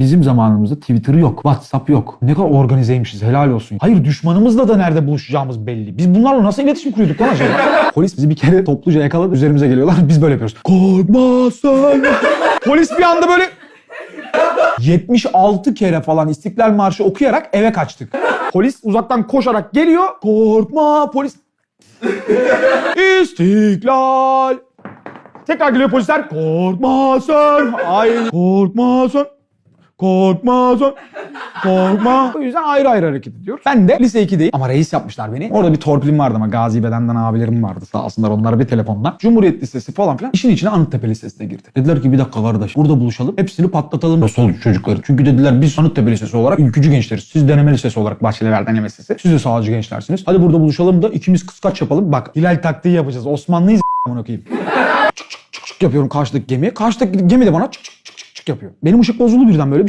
Bizim zamanımızda Twitter yok, WhatsApp yok. Ne kadar organizeymişiz helal olsun. Hayır düşmanımızla da nerede buluşacağımız belli. Biz bunlarla nasıl iletişim kuruyorduk lan acaba? Polis bizi bir kere topluca yakaladı üzerimize geliyorlar. Biz böyle yapıyoruz. Korkma sen. Polis bir anda böyle 76 kere falan İstiklal Marşı okuyarak eve kaçtık. Polis uzaktan koşarak geliyor. Korkma polis. İstiklal. Tekrar geliyor polisler. Korkma sen. Ay korkma sen. Korkma sen. Korkma. O yüzden ayrı ayrı hareket ediyor. Ben de lise 2'deyim ama reis yapmışlar beni. Orada bir torpilim vardı ama Gazi Beden'den abilerim vardı sağ olsunlar onlara bir telefonla. Cumhuriyet Lisesi falan filan. İşin içine Anıttepe Lisesi'ne girdi. Dediler ki bir dakika kardeş burada buluşalım. Hepsini patlatalım. Sol çocukları. Çünkü dediler biz Anıttepe Lisesi olarak ülkücü gençleriz. Siz deneme lisesi olarak Bahçeliler Deneme Lisesi. Siz de sağcı gençlersiniz. Hadi burada buluşalım da ikimiz kıskaç yapalım. Bak Hilal taktiği yapacağız. Osmanlıyız a**ını koyayım. Çık çık çık çık yapıyorum karşıdaki gemiye. Karşıdaki gemi de bana çık çık çık çık yapıyor. Benim ışık bozuldu birden böyle bir